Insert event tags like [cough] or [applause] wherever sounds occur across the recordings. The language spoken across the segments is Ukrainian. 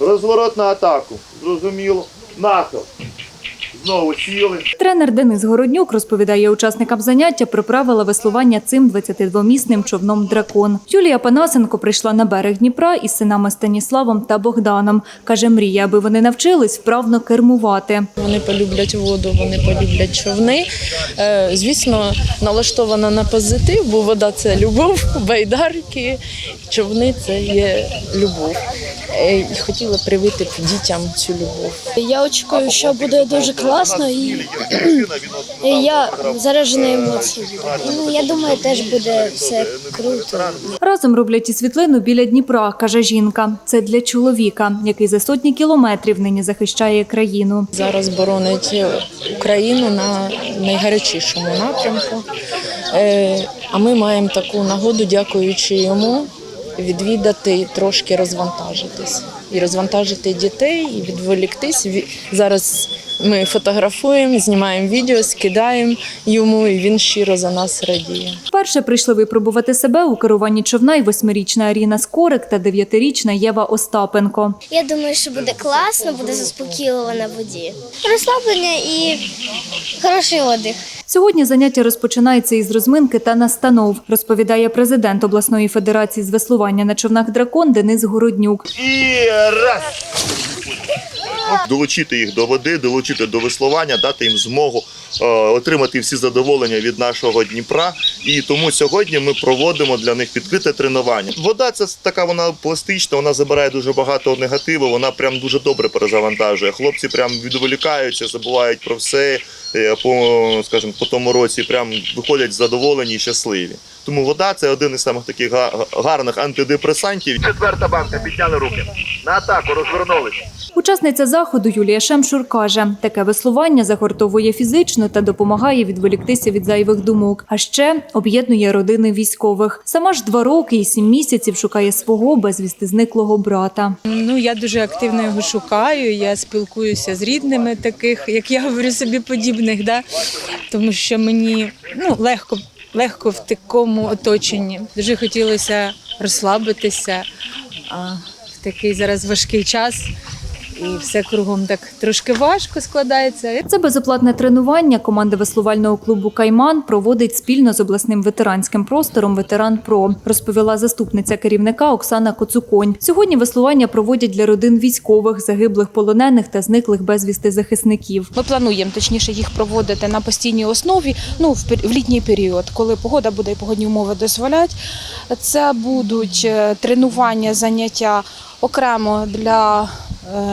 Розворот на атаку. Зрозуміло. Нахил. Знову сіли. Тренер Денис Городнюк розповідає учасникам заняття про правила веслування цим 22-місним човном Дракон. Юлія Панасенко прийшла на берег Дніпра із синами Станіславом та Богданом. Каже, мріє, аби вони навчились вправно кермувати. Вони полюблять воду, вони полюблять човни. Е, Звісно, налаштована на позитив, бо вода це любов, [laughs] байдарки, човни це є любов. Е, І хотіла привити дітям цю любов. Я очікую, що буде дуже класно, і, [clears throat] і я заражена емоціями. Ну я думаю, теж буде все круто. Разом роблять і світлину біля Дніпра, каже жінка. Це для чоловіка, який за сотні кілометрів нині захищає країну. Зараз боронить Україну на найгарячішому напрямку. Е, А ми маємо таку нагоду, дякуючи йому, відвідати, трошки розвантажитись. І розвантажити дітей, і відволіктись. Ві- Зараз ми фотографуємо, знімаємо відео, скидаємо йому, і він щиро за нас радіє. Вперше прийшли випробувати себе у керуванні човна й восьмирічна Аріна Скорик та дев'ятирічна Єва Остапенко. Я думаю, що буде класно, буде заспокійливо на воді. Розслаблення і хороший отдих. Сьогодні заняття розпочинається із розминки та настанов, розповідає президент обласної федерації з веслування на човнах дракон Денис Городнюк. І раз. Долучити їх до води, долучити до веслування, дати їм змогу е, отримати всі задоволення від нашого Дніпра. І тому сьогодні ми проводимо для них відкрите тренування. Вода це така вона пластична, вона забирає дуже багато негативу. Вона прям дуже добре перезавантажує. Хлопці прям відволікаються, забувають про все. е, По скажімо, по тому році прям виходять задоволені і щасливі. Тому вода це один із самих таких га- гарних антидепресантів. Четверта банка, підняли руки. На атаку розвернулися. Учасниця заходу Юлія Шемшур каже, таке веслування загортовує фізично та допомагає відволіктися від зайвих думок. А ще об'єднує родини військових. Сама ж два роки і сім місяців шукає свого безвісти зниклого брата. Ну я дуже активно його шукаю. Я спілкуюся з рідними таких, як я говорю собі, подібних, да? тому що мені ну, легко, легко в такому оточенні. Дуже хотілося розслабитися а, в такий зараз важкий час. І все кругом так трошки важко складається. Це безоплатне тренування команда веслувального клубу Кайман проводить спільно з обласним ветеранським простором Ветеран Про, розповіла заступниця керівника Оксана Коцуконь. Сьогодні веслування проводять для родин військових, загиблих полонених та зниклих безвісти захисників. Ми плануємо точніше їх проводити на постійній основі. Ну в пер- в літній період, коли погода буде і погодні умови дозволять. Це будуть е, тренування, заняття окремо для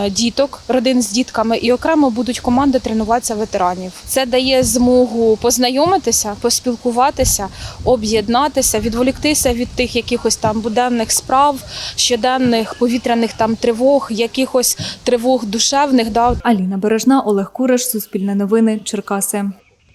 діток, родин з дітками, і окремо будуть команди тренуватися ветеранів. Це дає змогу познайомитися, поспілкуватися, об'єднатися, відволіктися від тих якихось там буденних справ, щоденних повітряних там тривог, якихось тривог душевних. Да, Аліна Бережна, Олег Куриш, Суспільне новини, Черкаси.